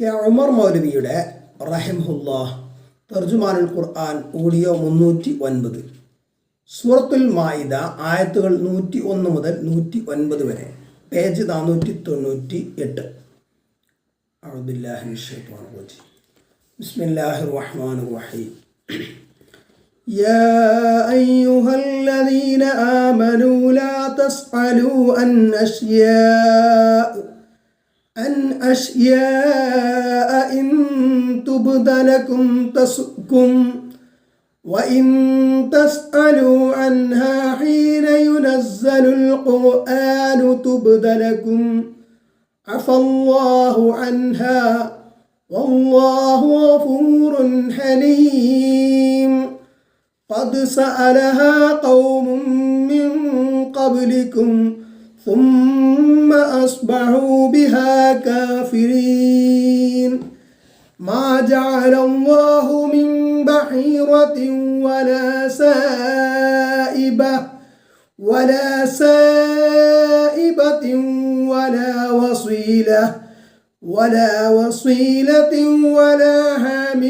K Umar മൗലവിയുടെ റഹിംഹുല്ലാ തർജുമാനുൽ ഖുർആൻ audio മുന്നൂറ്റി ഒൻപത് സൂറത്തുൽ മായിദ ആയത്തുകൾ നൂറ്റി ഒന്ന് മുതൽ നൂറ്റി ഒൻപത് വരെ പേജ് നാനൂറ്റി തൊണ്ണൂറ്റി എട്ട് أعوذ بالله من الشيطان الرجيم بسم الله الرحمن الرحيم يا أيها الذين آمنوا لا تسألوا عن أشياء عن أشياء إن تبد لكم تسؤكم وإن تسألوا عنها حين ينزل القرآن تبد لكم عفى الله عنها والله غفور حليم قد سألها قوم من قبلكم ثم أصبحوا بها كافرين. ما جعل الله من بحيرة ولا سائبة ولا سائبة ولا وصيلة ولا وصيلة ولا هام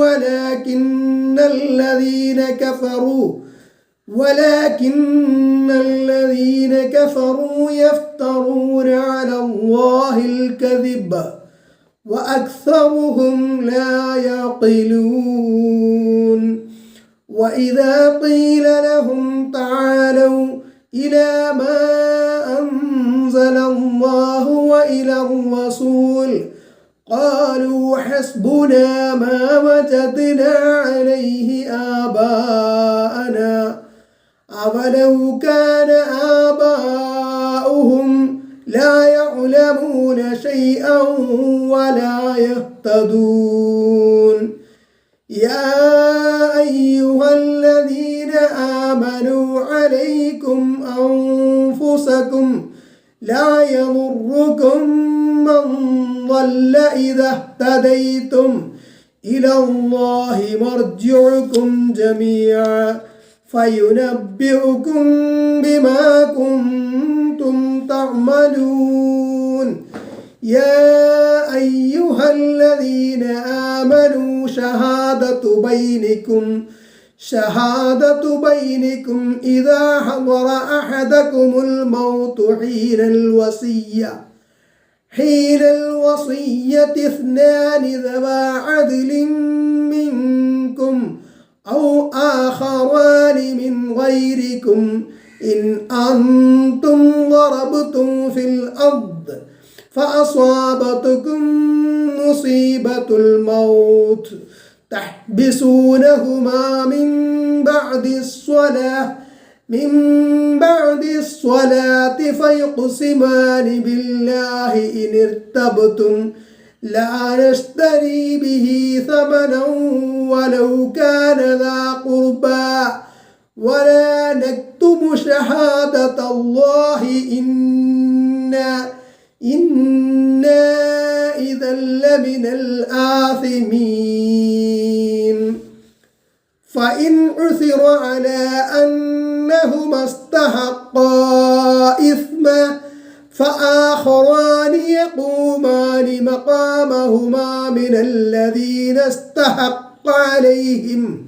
ولكن الذين كفروا ولكن الذين كفروا يفترون على الله الكذب وأكثرهم لا يعقلون. وإذا قيل لهم تعالوا إلى ما أنزل الله وإلى الرسول قالوا حسبنا ما وجدنا عليه آباءنا. أولو كان آباؤهم لا يعلمون شيئا ولا يهتدون يا أيها الذين آمنوا عليكم أنفسكم لا يضركم من ضل إذا اهتديتم إلى الله مرجعكم جميعا فينبئكم بما كنتم تعملون. يا أيها الذين آمنوا شهادة بينكم شهادة بينكم إذا حضر أحدكم الموت حين الوصية. حين الوصية اثنان ذوى عدل منكم. أو آخران من غيركم إن أنتم ضربتم في الأرض فأصابتكم مصيبة الموت تحبسونهما من بعد الصلاة من بعد الصلاة فيقسمان بالله إن ارتبتم لا نشتري به ثمنا ولو كان ذا قربى. ولا نكتم شهادة الله إنا إنا إذا لمن الآثمين. فإن عثر على أنهما استحقا إثما فآخران يقومان مقامهما من الذين استحق عليهم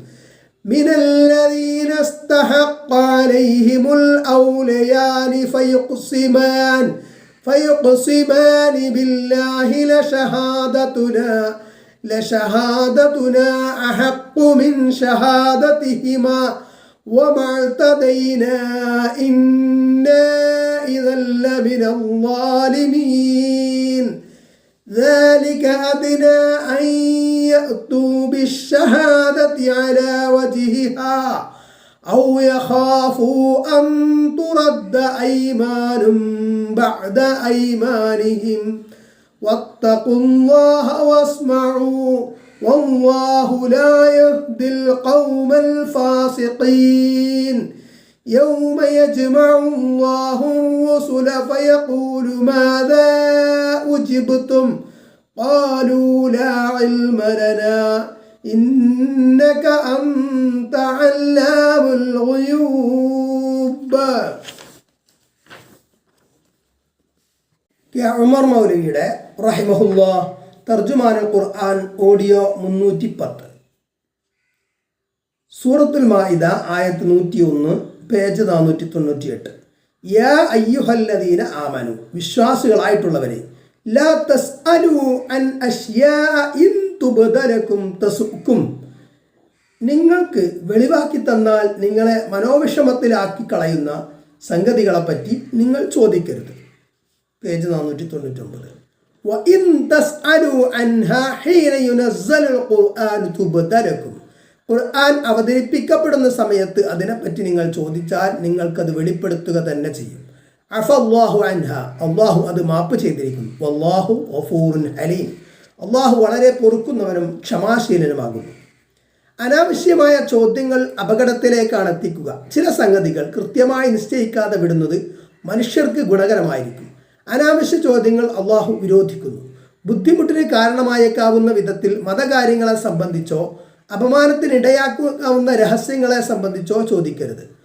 من الذين استحق عليهم الأوليان فيقسمان فيقسمان بالله لشهادتنا لشهادتنا أحق من شهادتهما. وما اعتدينا إنا إذا لمن الظالمين. ذلك أدنى أن يأتوا بالشهادة على وجهها أو يخافوا أن ترد أيمان بعد أيمانهم. واتقوا الله واسمعوا. والله لا يهدي القوم الفاسقين يوم يجمع الله الرسل فيقول ماذا أجبتم قالوا لا علم لنا إنك أنت علام الغيوب يا عمر مولوي رحمه الله തർജുമാനുൽ ഖുർആൻ ഓഡിയോ മുന്നൂറ്റി പത്ത് സൂറത്തുൽ മായിദ ആയത്ത് നൂറ്റി ഒന്ന് പേജ് നാനൂറ്റി തൊണ്ണൂറ്റി എട്ട് യാ അയ്യുഹല്ലദീന ആമനു. വിശ്വാസികളായിട്ടുള്ളവരെ ലാ തസ്അലു അൻ അഷ്യാ ഇൻ തുബദലകും തസുക്കും നിങ്ങൾക്ക് വെളിവാക്കി തന്നാൽ നിങ്ങളെ മനോവിഷമത്തിലാക്കി കളയുന്ന സംഗതികളെപ്പറ്റി നിങ്ങൾ ചോദിക്കരുത്. പേജ് നാനൂറ്റി തൊണ്ണൂറ്റൊമ്പത് ഖുർആൻ അവതരിപ്പിക്കപ്പെടുന്ന സമയത്ത് അതിനെപ്പറ്റി നിങ്ങൾ ചോദിച്ചാൽ നിങ്ങൾക്കത് വെളിപ്പെടുത്തുക തന്നെ ചെയ്യും. അഫല്ലാഹു അൻഹ. അള്ളാഹു അത് മാപ്പ് ചെയ്തിരിക്കുന്നു. വല്ലാഹു ഒഫൂറുൻ അലീം. അള്ളാഹു വളരെ പൊറുക്കുന്നവനും ക്ഷമാശീലനുമാകുന്നു. അനാവശ്യമായ ചോദ്യങ്ങൾ അപകടത്തിലേക്കാണ് എത്തിക്കുക. ചില സംഗതികൾ കൃത്യമായി നിശ്ചയിക്കാതെ വിടുന്നത് മനുഷ്യർക്ക് ഗുണകരമായിരിക്കും. അനാവശ്യ ചോദ്യങ്ങൾ അള്ളാഹു വിരോധിക്കുന്നു. ബുദ്ധിമുട്ടിന് കാരണമായേക്കാവുന്ന വിധത്തിൽ മതകാര്യങ്ങളെ സംബന്ധിച്ചോ അപമാനത്തിനിടയാക്കാവുന്ന രഹസ്യങ്ങളെ സംബന്ധിച്ചോ ചോദിക്കരുത്.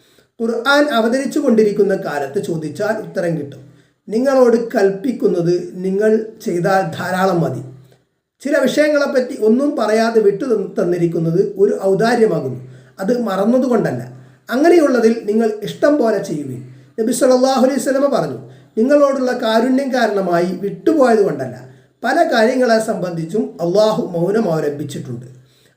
ഖുർആൻ അവതരിച്ചു കൊണ്ടിരിക്കുന്ന കാലത്ത് ചോദിച്ചാൽ ഉത്തരം കിട്ടും. നിങ്ങളോട് കൽപ്പിക്കുന്നത് നിങ്ങൾ ചെയ്താൽ ധാരാളം മതി. ചില വിഷയങ്ങളെപ്പറ്റി ഒന്നും പറയാതെ വിട്ടു തന്നിരിക്കുന്നത് ഒരു ഔദാര്യമാകുന്നു. അത് മറന്നതുകൊണ്ടല്ല. അങ്ങനെയുള്ളതിൽ നിങ്ങൾ ഇഷ്ടം പോലെ ചെയ്യുവിൻ. നബി സല്ലല്ലാഹു അലൈഹി സ്വലമ പറഞ്ഞു നിങ്ങളോടുള്ള കാരുണ്യം കാരണമായി വിട്ടുപോയത് കൊണ്ടല്ല. പല കാര്യങ്ങളെ സംബന്ധിച്ചും അള്ളാഹു മൗനം അവലംബിച്ചിട്ടുണ്ട്.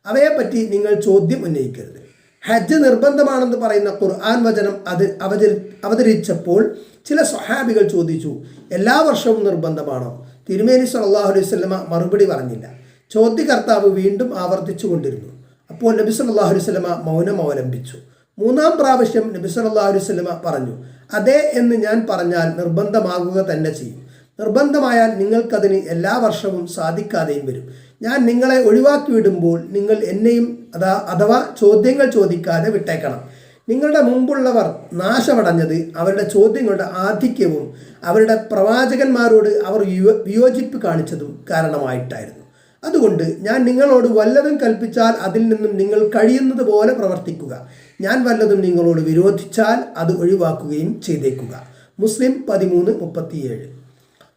അവയെപ്പറ്റി നിങ്ങൾ ചോദ്യം ഉന്നയിക്കരുത്. ഹജ്ജ് നിർബന്ധമാണെന്ന് പറയുന്ന ഖുർആൻ വചനം അത് അവതരി അവതരിച്ചപ്പോൾ ചില സ്വഹാബികൾ ചോദിച്ചു എല്ലാ വർഷവും നിർബന്ധമാണോ? തിരുമേനി സല്ലാഹു അലൈഹി വസല്ലമ മറുപടി പറഞ്ഞില്ല. ചോദ്യകർത്താവ് വീണ്ടും ആവർത്തിച്ചു കൊണ്ടിരുന്നു. അപ്പോൾ നബി സല്ലാഹു അലൈഹി വസല്ലമ മൗനം അവലംബിച്ചു. മൂന്നാം പ്രാവശ്യം നബി സല്ലാഹു അലൈഹി വസല്ലമ പറഞ്ഞു അതെ എന്ന് ഞാൻ പറഞ്ഞാൽ നിർബന്ധമാകുക തന്നെ ചെയ്യും. നിർബന്ധമായാൽ നിങ്ങൾക്കതിന് എല്ലാ വർഷവും സാധിക്കാതെയും വരും. ഞാൻ നിങ്ങളെ ഒഴിവാക്കി വിടുമ്പോൾ നിങ്ങൾ എന്നെയും അതാ അഥവാ ചോദ്യങ്ങൾ ചോദിക്കാതെ വിട്ടേക്കണം. നിങ്ങളുടെ മുമ്പുള്ളവർ നാശമടഞ്ഞത് അവരുടെ ചോദ്യങ്ങളുടെ ആധിക്യവും അവരുടെ പ്രവാചകന്മാരോട് അവർ വിയോ- വിയോജിപ്പ് കാണിച്ചതും കാരണമായിട്ടായിരുന്നു. അതുകൊണ്ട് ഞാൻ നിങ്ങളോട് വല്ലതും കൽപ്പിച്ചാൽ അതിൽ നിന്നും നിങ്ങൾ കഴിയുന്നത് പോലെ പ്രവർത്തിക്കുക. ഞാൻ വല്ലതും നിങ്ങളോട് വിരോധിച്ചാൽ അത് ഒഴിവാക്കുകയും ചെയ്തേക്കുക. മുസ്ലിം പതിമൂന്ന് മുപ്പത്തിയേഴ്.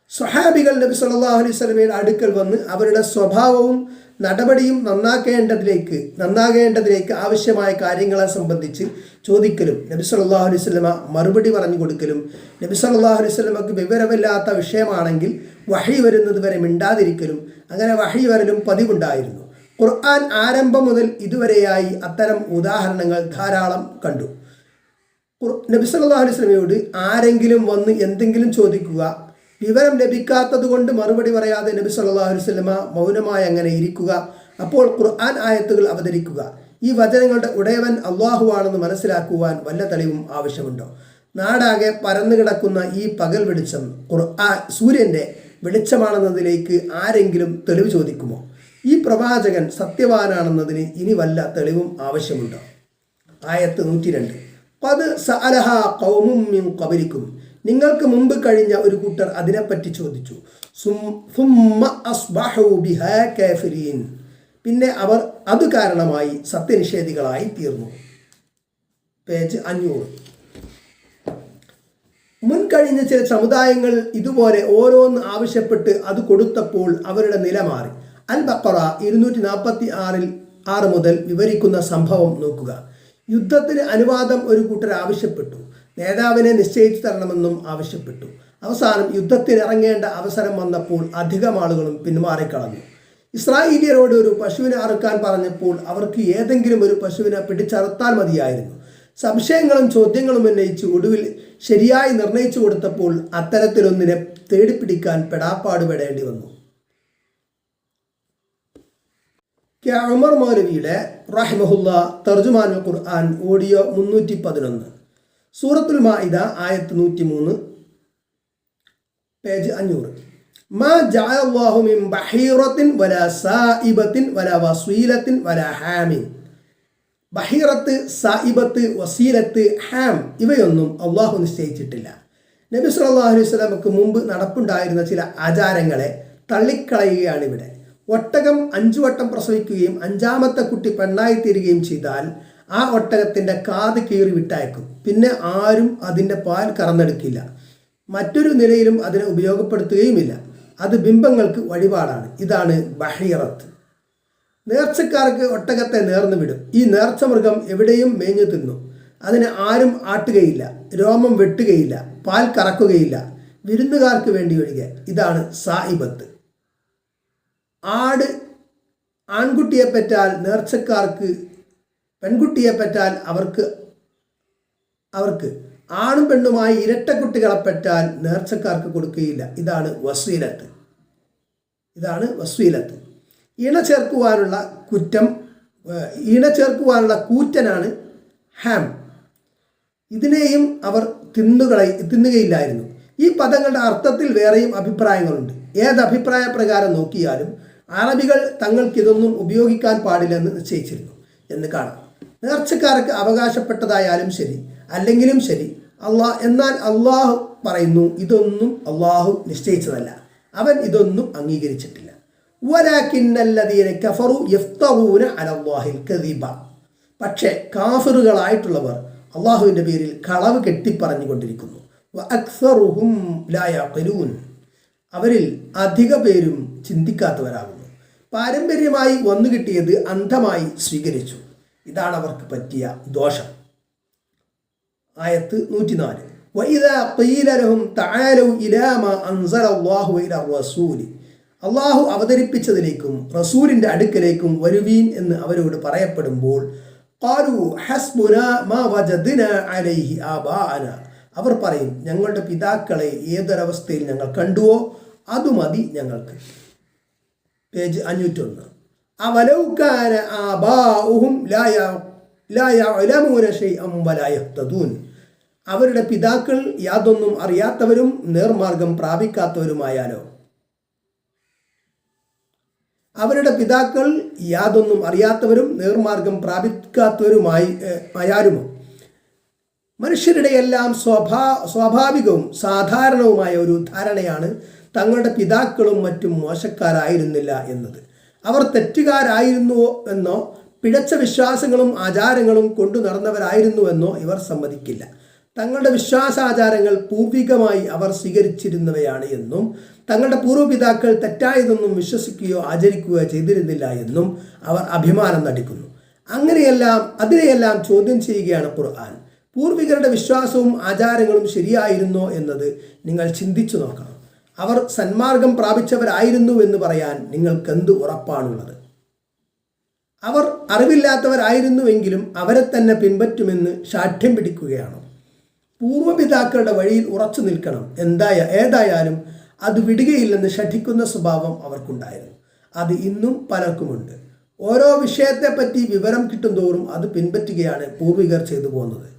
സ്വഹാബികൾ നബി സല്ലാ അലൈഹി സ്വലമയുടെ അടുക്കൽ വന്ന് അവരുടെ സ്വഭാവവും നടപടിയും നന്നാക്കേണ്ടതിലേക്ക് നന്നാകേണ്ടതിലേക്ക് ആവശ്യമായ കാര്യങ്ങളെ സംബന്ധിച്ച് ചോദിക്കലും നബി സല്ലല്ലാഹു അലൈഹി സ്വലമ മറുപടി പറഞ്ഞു കൊടുക്കലും നബി സല്ലല്ലാഹു അലൈഹി സ്വലമക്ക് വിവരമില്ലാത്ത വിഷയമാണെങ്കിൽ വഹി വരുന്നത് വരെ മിണ്ടാതിരിക്കലും അങ്ങനെ വഹി വരലും പതിവുണ്ടായിരുന്നു. ഖുർആൻ ആരംഭം മുതൽ ഇതുവരെയായി അത്തരം ഉദാഹരണങ്ങൾ ധാരാളം കണ്ടു. നബി സല്ലല്ലാഹു അലൈഹി വസല്ലമയോട് ആരെങ്കിലും വന്ന് എന്തെങ്കിലും ചോദിക്കുക വിവരം ലഭിക്കാത്തത് കൊണ്ട് മറുപടി പറയാതെ നബി സല്ലല്ലാഹു അലൈഹി വസല്ലമ മൗനമായി അങ്ങനെ ഇരിക്കുക. അപ്പോൾ ഖുർആൻ ആയത്തുകൾ അവതരിക്കുക. ഈ വചനങ്ങളുടെ ഉടയവൻ അള്ളാഹു ആണെന്ന് മനസ്സിലാക്കുവാൻ വല്ല തെളിവും ആവശ്യമുണ്ടോ? നാടാകെ പരന്നു കിടക്കുന്ന ഈ പകൽ വെളിച്ചം ഖുർആ സൂര്യന്റെ വെളിച്ചമാണെന്നതിലേക്ക് ആരെങ്കിലും തെളിവ് ചോദിക്കുമോ? ഈ പ്രവാചകൻ സത്യവാനാണെന്നതിന് ഇനി വല്ല തെളിവും ആവശ്യമുണ്ടോ? ആയത്ത് നൂറ്റി രണ്ട് പത് സഅലഹ കൗമും മിൻ ഖബലിക്കും. നിങ്ങൾക്ക് മുമ്പ് കഴിഞ്ഞ ഒരു കൂട്ടർ അതിനെപ്പറ്റി ചോദിച്ചു. പിന്നെ അവർ അത് കാരണമായി സത്യനിഷേധികളായി തീർന്നു. പേജ് അഞ്ഞൂറ്. മുൻകഴിഞ്ഞ ചില സമുദായങ്ങൾ ഇതുപോലെ ഓരോന്ന് ആവശ്യപ്പെട്ട് അത് കൊടുത്തപ്പോൾ അവരുടെ നില മാറി. അൽ ബക്കറ ഇരുന്നൂറ്റി നാൽപ്പത്തി ആറിൽ ആറ് മുതൽ വിവരിക്കുന്ന സംഭവം നോക്കുക. യുദ്ധത്തിന് അനുവാദം ഒരു കൂട്ടർ ആവശ്യപ്പെട്ടു. നേതാവിനെ നിശ്ചയിച്ചു തരണമെന്നും ആവശ്യപ്പെട്ടു. അവസാനം യുദ്ധത്തിന് ഇറങ്ങേണ്ട അവസരം വന്നപ്പോൾ അധികം ആളുകളും പിന്മാറിക്കളഞ്ഞു. ഇസ്രായേലിയരോട് ഒരു പശുവിനെ അറുക്കാൻ പറഞ്ഞപ്പോൾ അവർക്ക് ഏതെങ്കിലും ഒരു പശുവിനെ പിടിച്ചറുത്താൽ മതിയായിരുന്നു. സംശയങ്ങളും ചോദ്യങ്ങളും ഉന്നയിച്ച് ഒടുവിൽ ശരിയായി നിർണയിച്ചു കൊടുത്തപ്പോൾ അത്തരത്തിലൊന്നിനെ തേടിപ്പിടിക്കാൻ പെടാപ്പാടുപെടേണ്ടി വന്നു. കെ ഉമർ മൗലവിയുടെ റഹ്മഹുല്ല തർജുമാൻ ഖുർആൻ ഓഡിയോ മുന്നൂറ്റി പതിനൊന്ന്. സൂറത്തുൽ മാഇദ ആയത്ത് നൂറ്റി മൂന്ന് പേജ് അഞ്ഞൂറ്. മാ മിൻ ബഹീറത്തിൻ വലാ സായിബത്തിൻ വലാ വസീലത്തിൻ വലാ ബഹീറത്ത് സായിബത്ത് വസീലത്ത് ഹാം ഇവയൊന്നും അള്ളാഹു നിശ്ചയിച്ചിട്ടില്ല. നബി സല്ലല്ലാഹു അലൈഹി വസല്ലമക്ക് മുമ്പ് നടപ്പുണ്ടായിരുന്ന ചില ആചാരങ്ങളെ തള്ളിക്കളയുകയാണ് ഇവിടെ ഒട്ടകം അഞ്ചു വട്ടം പ്രസവിക്കുകയും അഞ്ചാമത്തെ കുട്ടി പെണ്ണായി തീരുകയും ചെയ്താൽ ആ ഒട്ടകത്തിന്റെ കാത് കീറി വിട്ടയക്കും. പിന്നെ ആരും അതിന്റെ പാൽ കറന്നെടുക്കില്ല. മറ്റൊരു നിലയിലും അതിനെ ഉപയോഗപ്പെടുത്തുകയുമില്ല. അത് ബിംബങ്ങൾക്ക് വഴിപാടാണ്. ഇതാണ് ബഹീറത്ത്. നേർച്ചക്കാർക്ക് ഒട്ടകത്തെ നേർന്നു വിടും. ഈ നേർച്ച മൃഗം എവിടെയും മേഞ്ഞു തിന്നും. അതിന് ആരും ആട്ടുകയില്ല. രോമം വെട്ടുകയില്ല. പാൽ കറക്കുകയില്ല. വിരുന്നുകാർക്ക് വേണ്ടി ഒഴികെ. ഇതാണ് സായിബത്ത് ആട് ആൺകുട്ടിയെ പറ്റാൽ നേർച്ചക്കാർക്ക് പെൺകുട്ടിയെ പറ്റാൻ അവർക്ക് അവർക്ക് ആണും പെണ്ണുമായി ഇരട്ട കുട്ടികളെ പറ്റാൻ നേർച്ചക്കാർക്ക് കൊടുക്കുകയില്ല. ഇതാണ് വസീലത്ത്. ഇതാണ് വസീലത്ത്. ഇണ ചേർക്കുവാനുള്ള കുറ്റം ഇണ ചേർക്കുവാനുള്ള കൂറ്റനാണ് ഹാം. ഇതിനെയും അവർ തിന്നുകളെ തിന്നുകയില്ലായിരുന്നു. ഈ പദങ്ങളുടെ അർത്ഥത്തിൽ വേറെയും അഭിപ്രായങ്ങളുണ്ട്. ഏത് അഭിപ്രായ പ്രകാരം നോക്കിയാലും അറബികൾ തങ്ങൾക്കിതൊന്നും ഉപയോഗിക്കാൻ പാടില്ലെന്ന് നിശ്ചയിച്ചിരുന്നു എന്ന് കാണാം. നേർച്ചക്കാർക്ക് അവകാശപ്പെട്ടതായാലും ശരി. അല്ലെങ്കിലും ശരി. അള്ളാഹ് എന്നാൽ അള്ളാഹു പറയുന്നു ഇതൊന്നും അള്ളാഹു നിശ്ചയിച്ചതല്ല. അവൻ ഇതൊന്നും അംഗീകരിച്ചിട്ടില്ല. പക്ഷെ കാഫറുകളായിട്ടുള്ളവർ അള്ളാഹുവിന്റെ പേരിൽ കളവ് കെട്ടിപ്പറഞ്ഞുകൊണ്ടിരിക്കുന്നു. അവരിൽ അധിക പേരും ചിന്തിക്കാത്തവരാകുന്നു. പാരമ്പര്യമായി വന്നു കിട്ടിയത് അന്ധമായി സ്വീകരിച്ചു. ഇതാണ് അവർക്ക് പറ്റിയ ദോഷം. ആയത്ത് നൂറ്റിനാല്. അള്ളാഹു അവതരിപ്പിച്ചതിലേക്കും റസൂലിന്റെ അടുക്കലേക്കും വരുവീൻ എന്ന് അവരോട് പറയപ്പെടുമ്പോൾ അവർ പറയും ഞങ്ങളുടെ പിതാക്കളെ ഏതൊരവസ്ഥയിൽ ഞങ്ങൾ കണ്ടുവോ അതുമതി ഞങ്ങൾക്ക്. പേജ് അഞ്ഞൂറ്റൊന്ന്. ആബാഉഹും അവരുടെ പിതാക്കൾ യാതൊന്നും അറിയാത്തവരും നേർമാർഗം പ്രാപിക്കാത്തവരുമായാലോ? അവരുടെ പിതാക്കൾ യാതൊന്നും അറിയാത്തവരും നേർമാർഗം പ്രാപിക്കാത്തവരുമായി ആയാലുമോ? മനുഷ്യരുടെ എല്ലാം സ്വഭാ സ്വാഭാവികവും സാധാരണവുമായ ഒരു ധാരണയാണ് തങ്ങളുടെ പിതാക്കളും മറ്റും മോശക്കാരായിരുന്നില്ല എന്നത്. അവർ തെറ്റുകാരായിരുന്നുവോ എന്നോ പിടച്ച വിശ്വാസങ്ങളും ആചാരങ്ങളും കൊണ്ടു നടന്നവരായിരുന്നുവെന്നോ ഇവർ സമ്മതിക്കില്ല. തങ്ങളുടെ വിശ്വാസാചാരങ്ങൾ പൂർവികമായി അവർ സ്വീകരിച്ചിരുന്നവയാണ് എന്നും തങ്ങളുടെ പൂർവപിതാക്കൾ തെറ്റായതൊന്നും വിശ്വസിക്കുകയോ ആചരിക്കുകയോ ചെയ്തിരുന്നില്ല എന്നും അവർ അഭിമാനം നടിക്കുന്നു. അങ്ങനെയെല്ലാം അതിനെയെല്ലാം ചോദ്യം ചെയ്യുകയാണ് ഖുർആൻ. പൂർവികരുടെ വിശ്വാസവും ആചാരങ്ങളും ശരിയായിരുന്നോ എന്നത് നിങ്ങൾ ചിന്തിച്ചു നോക്കണം. അവർ സന്മാർഗം പ്രാപിച്ചവരായിരുന്നു എന്ന് പറയാൻ നിങ്ങൾക്കെന്ത് ഉറപ്പാണുള്ളത്? അവർ അറിവില്ലാത്തവരായിരുന്നുവെങ്കിലും അവരെ തന്നെ പിൻപറ്റുമെന്ന് ശാഠ്യം പിടിക്കുകയാണ്? പൂർവപിതാക്കളുടെ വഴിയിൽ ഉറച്ചു നിൽക്കണം. എന്തായ ഏതായാലും അത് വിടുകയില്ലെന്ന് ഷഠിക്കുന്ന സ്വഭാവം അവർക്കുണ്ടായിരുന്നു. അത് ഇന്നും പലർക്കുമുണ്ട്. ഓരോ വിഷയത്തെപ്പറ്റി വിവരം കിട്ടും തോറും അത് പിൻപറ്റുകയാണ് പൂർവികർ ചെയ്തു പോകുന്നത്.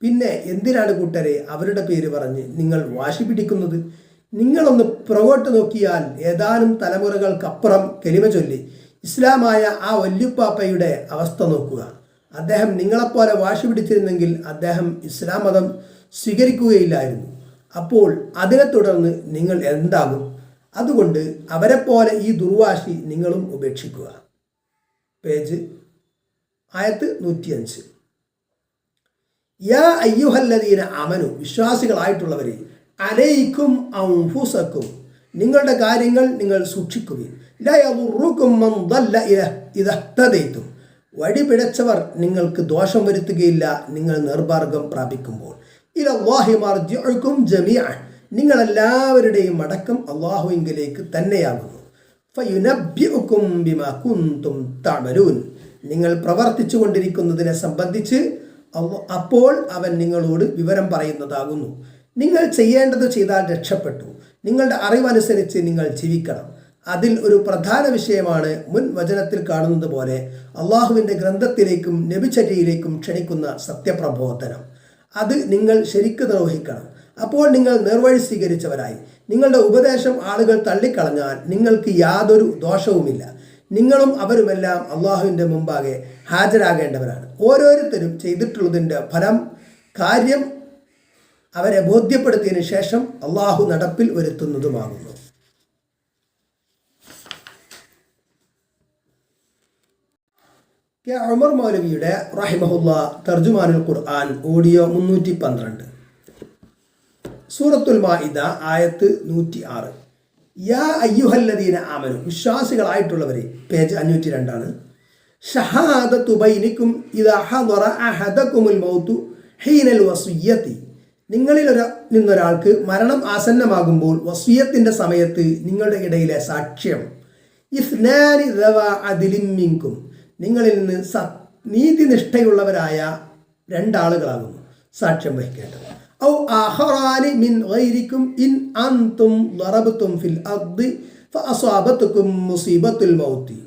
പിന്നെ എന്തിനാണ് കൂട്ടരെ അവരുടെ പേര് പറഞ്ഞ് നിങ്ങൾ വാശി പിടിക്കുന്നത്? നിങ്ങളൊന്ന് പുറകോട്ട് നോക്കിയാൽ ഏതാനും തലമുറകൾക്കപ്പുറം കെലിമ ചൊല്ലി ഇസ്ലാമായ ആ വല്യുപ്പാപ്പയുടെ അവസ്ഥ നോക്കുക. അദ്ദേഹം നിങ്ങളെപ്പോലെ വാശി പിടിച്ചിരുന്നെങ്കിൽ അദ്ദേഹം ഇസ്ലാം മതം സ്വീകരിക്കുകയില്ലായിരുന്നു. അപ്പോൾ അതിനെ തുടർന്ന് നിങ്ങൾ എന്താകും? അതുകൊണ്ട് അവരെപ്പോലെ ഈ ദുർവാശി നിങ്ങളും ഉപേക്ഷിക്കുക. പേജ് ആയത്ത് നൂറ്റിയഞ്ച്. യാ അയ്യുഹല്ലദീന അമനു വിശ്വാസികളായിട്ടുള്ളവരെ അലൈക്കും ഔഫുസക്കും നിങ്ങളുടെ കാര്യങ്ങൾ നിങ്ങൾ സൂക്ഷിക്കുകയും ഇതഹ്തദൈത്തും വഴി പിഴച്ചവർ നിങ്ങൾക്ക് ദോഷം വരുത്തുകയില്ല നിങ്ങൾ നിർമാർഗം പ്രാപിക്കുമ്പോൾ. ഇലല്ലാഹി മർജിഉക്കും ജമീഅ നിങ്ങളെല്ലാവരുടെയും അടക്കം അള്ളാഹുവിങ്കിലേക്ക് തന്നെയാകുന്നു. നിങ്ങൾ പ്രവർത്തിച്ചു കൊണ്ടിരിക്കുന്നതിനെ സംബന്ധിച്ച് അപ്പോൾ അവൻ നിങ്ങളോട് വിവരം പറയുന്നതാകുന്നു. നിങ്ങൾ ചെയ്യേണ്ടത് ചെയ്താൽ രക്ഷപ്പെട്ടു. നിങ്ങളുടെ അറിവനുസരിച്ച് നിങ്ങൾ ജീവിക്കണം. അതിൽ ഒരു പ്രധാന വിഷയമാണ് മുൻ വചനത്തിൽ കാണുന്നത് പോലെ അള്ളാഹുവിന്റെ ഗ്രന്ഥത്തിലേക്കും നബിചര്യയിലേക്കും ക്ഷണിക്കുന്ന സത്യപ്രബോധനം. അത് നിങ്ങൾ ശരിക്കു നിർവഹിക്കണം. അപ്പോൾ നിങ്ങൾ നിർവഴി സ്വീകരിച്ചവരായി. നിങ്ങളുടെ ഉപദേശം ആളുകൾ തള്ളിക്കളഞ്ഞാൽ നിങ്ങൾക്ക് യാതൊരു ദോഷവുമില്ല. നിങ്ങളും അവരുമെല്ലാം അള്ളാഹുവിന്റെ മുമ്പാകെ ഹാജരാകേണ്ടവരാണ്. ഓരോരുത്തരും ചെയ്തിട്ടുള്ളതിന്റെ ഫലം കാര്യം അവരെ ബോധ്യപ്പെടുത്തിയതിനു ശേഷം അള്ളാഹു നടപ്പിൽ വരുത്തുന്നതുമാകുന്നു. കെ ഉമർ മൗലവിയുടെ റഹിമഹുല്ല തർജുമാനുൽ ഖുർആൻ ഓഡിയോ മുന്നൂറ്റി പന്ത്രണ്ട് സൂറത്തുൽ മാഇദ ആയത്ത് നൂറ്റി ആറ് യാ അയ്യുഹല്ലദീന ആമനു. വിശ്വാസികളായിട്ടുള്ളവരെ പേജ് അഞ്ഞൂറ്റി രണ്ടാണ് ഷഹാദത്തു ബൈനിക്കും ഇദാ ഹദറ അഹദകുമുൽ മൗതു ഹീനൽ വസിയ്യത്തി. നിങ്ങളിൽ ഒരു നിന്നൊരാൾക്ക് മരണം ആസന്നമാകുമ്പോൾ വസ്വീയത്തിന്റെ സമയത്ത് നിങ്ങളുടെ ഇടയിലെ സാക്ഷ്യം. ഇസ്നാനി ദവ അതിലിമ്മിങ്കും നിങ്ങളിൽ നിന്ന് സ നീതിനിഷ്ഠയുള്ളവരായ രണ്ടാളുകളാകുന്നു. സാക്ഷ്യം വഹിക്കേണ്ടത്. ഔ അഹറാനി മിൻ ഗൈരിക്കും ഇൻ അന്തും ദറബത്തും ഫിൽ അർദി ഫഅസാബത്തുക്കും മുസീബത്തുൽ മൗത്തി.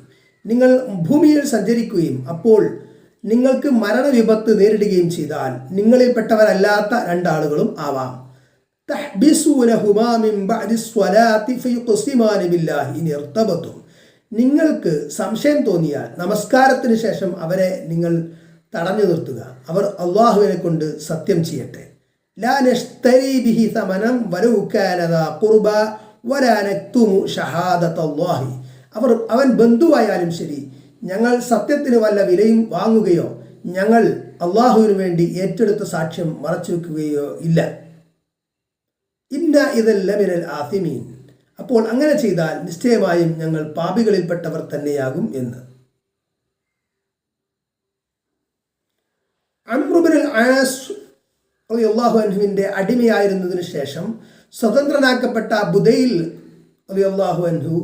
നിങ്ങൾ ഭൂമിയിൽ സഞ്ചരിക്കുകയും അപ്പോൾ നിങ്ങൾക്ക് മരണവിപത്ത് നേരിടുകയും ചെയ്താൽ നിങ്ങളിൽപ്പെട്ടവരല്ലാത്ത രണ്ടാളുകളും ആവാം. നിങ്ങൾക്ക് സംശയം തോന്നിയാൽ നമസ്കാരത്തിന് ശേഷം അവരെ നിങ്ങൾ തടഞ്ഞു നിർത്തുക. അവർ അള്ളാഹുവിനെ കൊണ്ട് സത്യം ചെയ്യട്ടെ. ലാ ബിഹി സമനം അവർ അവൻ ബന്ധുവായാലും ശരി ഞങ്ങൾ സത്യത്തിന് വല്ല വിലയും വാങ്ങുകയോ ഞങ്ങൾ അള്ളാഹുവിന് വേണ്ടി ഏറ്റെടുത്ത സാക്ഷ്യം മറച്ചു വെക്കുകയോ ഇല്ല. ഇന്ന ഇതല്ലമിനൽ ആസിമീൻ. അപ്പോൾ അങ്ങനെ ചെയ്താൽ നിശ്ചയമായും ഞങ്ങൾ പാപികളിൽപ്പെട്ടവർ തന്നെയാകും എന്ന്. അമ്രുബിൻ ആസ് അടിമയായിരുന്നതിന് ശേഷം സ്വതന്ത്രനാക്കപ്പെട്ട ബുദൈൽ അള്ളാഹു അൻഹു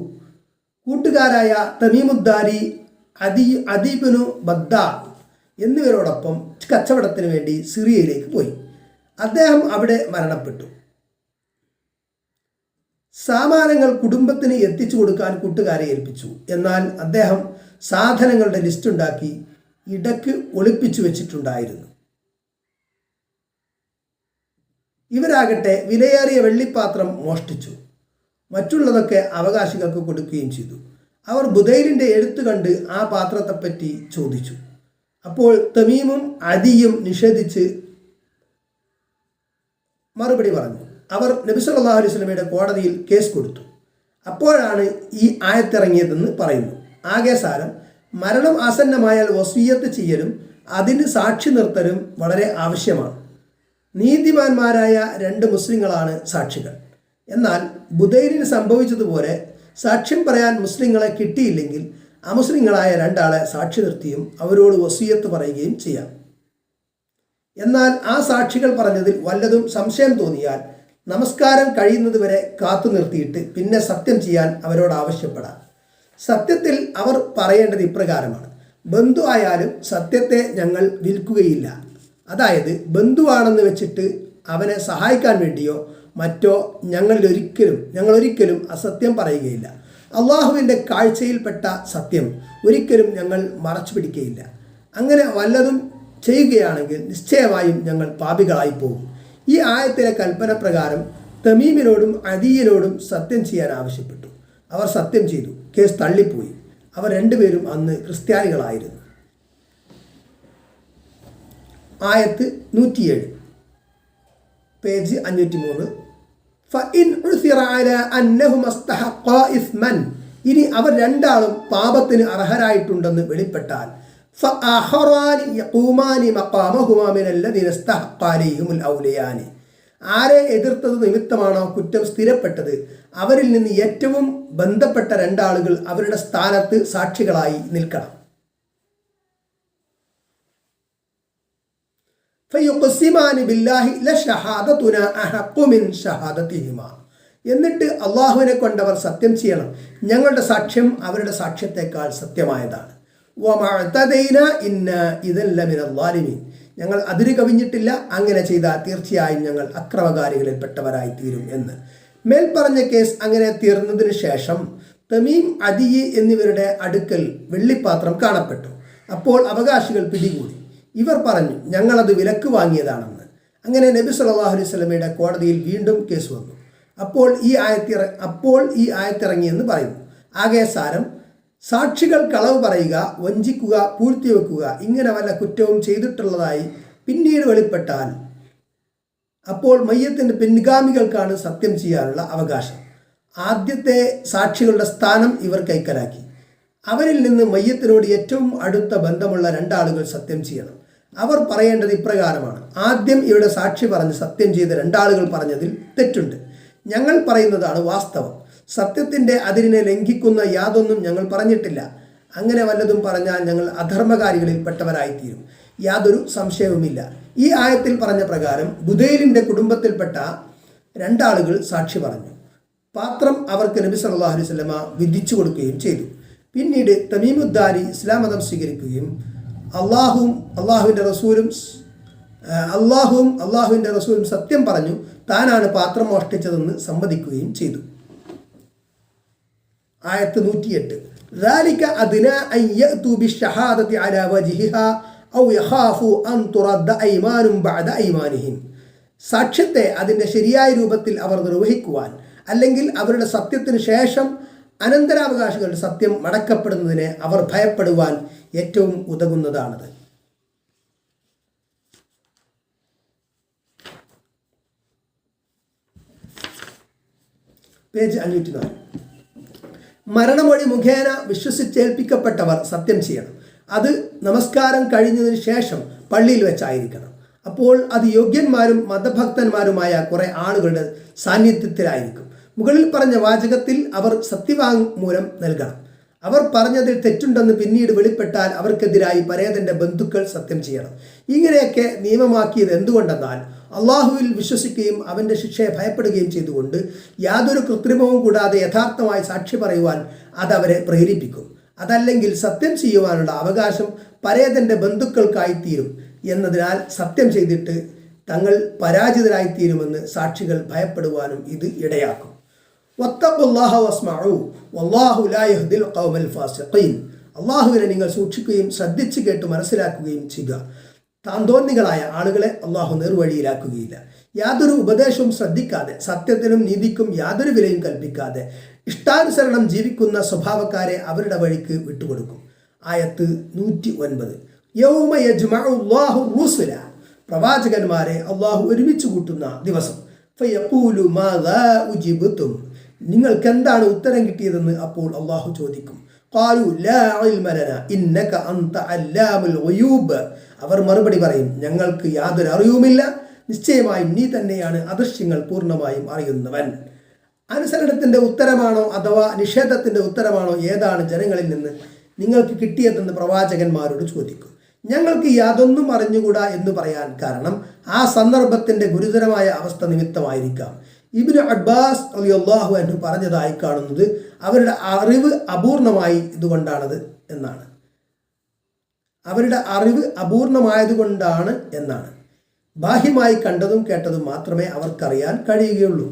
കൂട്ടുകാരായ തമീമുദ്ദാരി അദി അദീബിനു ബദ്ദ എന്നിവരോടൊപ്പം കച്ചവടത്തിന് വേണ്ടി സിറിയയിലേക്ക് പോയി. അദ്ദേഹം അവിടെ മരണപ്പെട്ടു. സാമാനങ്ങൾ കുടുംബത്തിന് എത്തിച്ചു കൊടുക്കാൻ കൂട്ടുകാരെ ഏൽപ്പിച്ചു. എന്നാൽ അദ്ദേഹം സാധനങ്ങളുടെ ലിസ്റ്റ് ഉണ്ടാക്കി ഇടയ്ക്ക് ഒളിപ്പിച്ചു വെച്ചിട്ടുണ്ടായിരുന്നു. ഇവരാകട്ടെ വിലയേറിയ വെള്ളിപ്പാത്രം മോഷ്ടിച്ചു. മറ്റുള്ളതൊക്കെ അവകാശികൾക്ക് കൊടുക്കുകയും ചെയ്തു. അവർ ബുധൈലിന്റെ എഴുത്ത് കണ്ട് ആ പാത്രത്തെപ്പറ്റി ചോദിച്ചു. അപ്പോൾ തമീമും അദിയും നിഷേധിച്ച് മറുപടി പറഞ്ഞു. അവർ നബി സല്ലല്ലാഹു അലൈഹി കോടതിയിൽ കേസ് കൊടുത്തു. അപ്പോഴാണ് ഈ ആയത്തിറങ്ങിയതെന്ന് പറയുന്നു. ആകെ സാരം മരണം ആസന്നമായാൽ വസീയത്ത് ചെയ്യലും അതിന് സാക്ഷി നിർത്തലും വളരെ ആവശ്യമാണ്. നീതിമാന്മാരായ രണ്ട് മുസ്ലിങ്ങളാണ് സാക്ഷികൾ. എന്നാൽ ബുധൈലിന് സംഭവിച്ചതുപോലെ സാക്ഷ്യം പറയാൻ മുസ്ലിങ്ങളെ കിട്ടിയില്ലെങ്കിൽ അമുസ്ലിങ്ങളായ രണ്ടാളെ സാക്ഷി നിർത്തിയും അവരോട് വസീയത്ത് പറയുകയും ചെയ്യാം. എന്നാൽ ആ സാക്ഷികൾ പറഞ്ഞതിൽ വല്ലതും സംശയം തോന്നിയാൽ നമസ്കാരം കഴിയുന്നതുവരെ കാത്തു നിർത്തിയിട്ട് പിന്നെ സത്യം ചെയ്യാൻ അവരോട് ആവശ്യപ്പെടാം. സത്യത്തിൽ അവർ പറയേണ്ടത് ഇപ്രകാരമാണ്. ബന്ധു ആയാലും സത്യത്തെ ഞങ്ങൾ വിൽക്കുകയില്ല. അതായത് ബന്ധുവാണെന്ന് വെച്ചിട്ട് അവനെ സഹായിക്കാൻ വേണ്ടിയോ മറ്റോ ഞങ്ങളിലൊരിക്കലും ഞങ്ങളൊരിക്കലും അസത്യം പറയുകയില്ല. അള്ളാഹുവിന്റെ കാഴ്ചയിൽപ്പെട്ട സത്യം ഒരിക്കലും ഞങ്ങൾ മറച്ചു പിടിക്കുകയില്ല അങ്ങനെ വല്ലതും ചെയ്യുകയാണെങ്കിൽ നിശ്ചയമായും ഞങ്ങൾ പാപികളായി പോകും ഈ ആയത്തിലെ കൽപ്പന പ്രകാരം തമീമിനോടും അദീയനോടും സത്യം ചെയ്യാൻ ആവശ്യപ്പെട്ടു. അവർ സത്യം ചെയ്തു. കേസ് തള്ളിപ്പോയി. അവർ രണ്ടുപേരും അന്ന് ക്രിസ്ത്യാനികളായിരുന്നു. ആയത്ത് നൂറ്റിയേഴ്. പേജ് അഞ്ഞൂറ്റി മൂന്ന് ഇനി അവർ രണ്ടാളും പാപത്തിന് അർഹരായിട്ടുണ്ടെന്ന് വെളിപ്പെട്ടാൽ ആരെ എതിർത്തത് നിമിത്തമാണോ കുറ്റം സ്ഥിരപ്പെട്ടത്? അവരിൽ നിന്ന് ഏറ്റവും ബന്ധപ്പെട്ട രണ്ടാളുകൾ അവരുടെ സ്ഥാനത്ത് സാക്ഷികളായി നിൽക്കണം. എന്നിട്ട് അള്ളാഹുവിനെ കൊണ്ട് അവർ സത്യം ചെയ്യണം. ഞങ്ങളുടെ സാക്ഷ്യം അവരുടെ സാക്ഷ്യത്തെക്കാൾ സത്യമായതാണ്. ഞങ്ങൾ അതിര് കവിഞ്ഞിട്ടില്ല അങ്ങനെ ചെയ്താൽ തീർച്ചയായും ഞങ്ങൾ അക്രമകാരികളിൽപ്പെട്ടവരായി തീരും എന്ന്. മേൽപ്പറഞ്ഞ കേസ് അങ്ങനെ തീർന്നതിന് ശേഷം തമീം അദിയി എന്നിവരുടെ അടുക്കൽ വെള്ളിപ്പാത്രം കാണപ്പെട്ടു. അപ്പോൾ അവകാശികൾ പിടികൂടി. ഇവർ പറഞ്ഞു ഞങ്ങളത് വിലക്ക് വാങ്ങിയതാണെന്ന്. അങ്ങനെ നബി സല്ലല്ലാഹു അലൈഹി സ്വലമയുടെ കോടതിയിൽ വീണ്ടും കേസ് വന്നു. അപ്പോൾ ഈ ആയത്തിറ അപ്പോൾ ഈ ആയത്തിറങ്ങിയെന്ന് പറയുന്നു. ആകെ സാരം സാക്ഷികൾ കളവ് പറയുക വഞ്ചിക്കുക പൂഴ്ത്തിവെക്കുക ഇങ്ങനെ വല്ല കുറ്റവും ചെയ്തിട്ടുള്ളതായി പിന്നീട് വെളിപ്പെട്ടാൽ അപ്പോൾ മയ്യത്തിന്റെ പിൻഗാമികൾക്കാണ് സത്യം ചെയ്യാനുള്ള അവകാശം. ആദ്യത്തെ സാക്ഷികളുടെ സ്ഥാനം ഇവർ കൈക്കലാക്കി. അവരിൽ നിന്ന് മയ്യത്തിനോട് ഏറ്റവും അടുത്ത ബന്ധമുള്ള രണ്ടാളുകൾ സത്യം ചെയ്യണം. അവർ പറയേണ്ടത് ഇപ്രകാരമാണ്. ആദ്യം ഇവിടെ സാക്ഷി പറഞ്ഞ് സത്യം ചെയ്ത രണ്ടാളുകൾ പറഞ്ഞതിൽ തെറ്റുണ്ട്. ഞങ്ങൾ പറയുന്നതാണ് വാസ്തവം. സത്യത്തിന്റെ അതിരിനെ ലംഘിക്കുന്ന യാതൊന്നും ഞങ്ങൾ പറഞ്ഞിട്ടില്ല. അങ്ങനെ വല്ലതും പറഞ്ഞാൽ ഞങ്ങൾ അധർമ്മകാരികളിൽ പെട്ടവരായിത്തീരും യാതൊരു സംശയവുമില്ല. ഈ ആയത്തിൽ പറഞ്ഞ പ്രകാരം ബുദേലിന്റെ കുടുംബത്തിൽപ്പെട്ട രണ്ടാളുകൾ സാക്ഷി പറഞ്ഞു. പാത്രം അവർക്ക് നബി സല്ലല്ലാഹു അലൈഹി വസല്ലമ വിധിച്ചു കൊടുക്കുകയും ചെയ്തു. പിന്നീട് തമീമുദ്ദാരി ഇസ്ലാം മതം സ്വീകരിക്കുകയും അള്ളാഹുവും അള്ളാഹുവിൻ്റെ റസൂലും ആ, അള്ളാഹുവും അള്ളാഹുവിൻ്റെ റസൂലും സത്യം പറഞ്ഞു താനാണ് പാത്രം മോഷ്ടിച്ചതെന്ന് സമ്മതിക്കുകയും ചെയ്തു ആയത്ത് നൂറ്റിയെട്ട് ذلك أدنى أن يأتوا بالشهادة على وجهها أو يخافوا أن ترد أيمان بعد أيمانهم സാക്ഷ്യത്തെ അതിൻ്റെ ശരിയായ രൂപത്തിൽ അവർ നിർവഹിക്കുവാൻ അല്ലെങ്കിൽ അവരുടെ സത്യത്തിന് ശേഷം അനന്തരാവകാശികളുടെ സത്യം മടക്കപ്പെടുന്നതിനെ അവർ ഭയപ്പെടുവാൻ ഏറ്റവും ഉതകുന്നതാണത്. പേജ് അഞ്ഞൂറ്റി നാല് മരണമൊഴി മുഖേന വിശ്വസിച്ചേൽപ്പിക്കപ്പെട്ടവർ സത്യം ചെയ്യണം. അത് നമസ്കാരം കഴിഞ്ഞതിന് ശേഷം പള്ളിയിൽ വെച്ചായിരിക്കണം. അപ്പോൾ അത് യോഗ്യന്മാരും മതഭക്തന്മാരുമായ കുറെ ആളുകളുടെ സാന്നിധ്യത്തിലായിരിക്കും. മുകളിൽ പറഞ്ഞ വാചകത്തിൽ അവർ സത്യവാങ്മൂലം നൽകണം. അവർ പറഞ്ഞതിൽ തെറ്റുണ്ടെന്ന് പിന്നീട് വെളിപ്പെട്ടാൽ അവർക്കെതിരായി പരേതന്റെ ബന്ധുക്കൾ സത്യം ചെയ്യണം. ഇങ്ങനെയൊക്കെ നിയമമാക്കിയത് എന്തുകൊണ്ടെന്നാൽ അള്ളാഹുവിൽ വിശ്വസിക്കുകയും അവന്റെ ശിക്ഷയെ ഭയപ്പെടുകയും ചെയ്തുകൊണ്ട് യാതൊരു കൃത്രിമവും കൂടാതെ യഥാർത്ഥമായി സാക്ഷി പറയുവാൻ അതവരെ പ്രേരിപ്പിക്കും. അതല്ലെങ്കിൽ സത്യം ചെയ്യുവാനുള്ള അവകാശം പരേതന്റെ ബന്ധുക്കൾക്കായിത്തീരും എന്നതിനാൽ സത്യം ചെയ്തിട്ട് തങ്ങൾ പരാജിതരായിത്തീരുമെന്ന് സാക്ഷികൾ ഭയപ്പെടുവാനും ഇത് ഇടയാക്കും. അള്ളാഹുവിനെ നിങ്ങൾ സൂക്ഷിക്കുകയും ശ്രദ്ധിച്ച് കേട്ട് മനസ്സിലാക്കുകയും ചെയ്യുക. താന്തോന്നികളായ ആളുകളെ അള്ളാഹു നേർവഴിയിലാക്കുകയില്ല. യാതൊരു ഉപദേശവും ശ്രദ്ധിക്കാതെ സത്യത്തിനും നീതിക്കും യാതൊരു വിലയും കൽപ്പിക്കാതെ ഇഷ്ടാനുസരണം ജീവിക്കുന്ന സ്വഭാവക്കാരെ അവരുടെ വഴിക്ക് വിട്ടുകൊടുക്കും. ആയത്ത് നൂറ്റി ഒൻപത് പ്രവാചകന്മാരെ അള്ളാഹു ഒരുമിച്ച് കൂട്ടുന്ന ദിവസം. ഫയഖൂലു മാദാ ഉജിബ്തും. നിങ്ങൾക്ക് എന്താണ് ഉത്തരം കിട്ടിയതെന്ന് അപ്പോൾ അള്ളാഹു ചോദിക്കും. ഇന്നക അല്ലാമുൽ അവർ മറുപടി പറയും ഞങ്ങൾക്ക് യാതൊരു അറിവുമില്ല. നിശ്ചയമായും നീ തന്നെയാണ് അദൃശ്യങ്ങൾ പൂർണമായും അറിയുന്നവൻ. അനുസരണത്തിന്റെ ഉത്തരമാണോ അഥവാ നിഷേധത്തിന്റെ ഉത്തരമാണോ ഏതാണ് ജനങ്ങളിൽ നിന്ന് നിങ്ങൾക്ക് കിട്ടിയതെന്ന് പ്രവാചകന്മാരോട് ചോദിക്കും. ഞങ്ങൾക്ക് യാതൊന്നും അറിഞ്ഞുകൂടാ എന്ന് പറയാൻ കാരണം ആ സന്ദർഭത്തിന്റെ ഗുരുതരമായ അവസ്ഥ നിമിത്തമായിരിക്കാം. ഇബിന് അബ്ബാസ് അലി അള്ളാഹു എന്ന് പറഞ്ഞതായി കാണുന്നത് അവരുടെ അറിവ് അപൂർണമായി ഇതുകൊണ്ടാണത് എന്നാണ്. അവരുടെ അറിവ് അപൂർണമായതുകൊണ്ടാണ് എന്നാണ്. ബാഹ്യമായി കണ്ടതും കേട്ടതും മാത്രമേ അവർക്കറിയാൻ കഴിയുകയുള്ളൂ.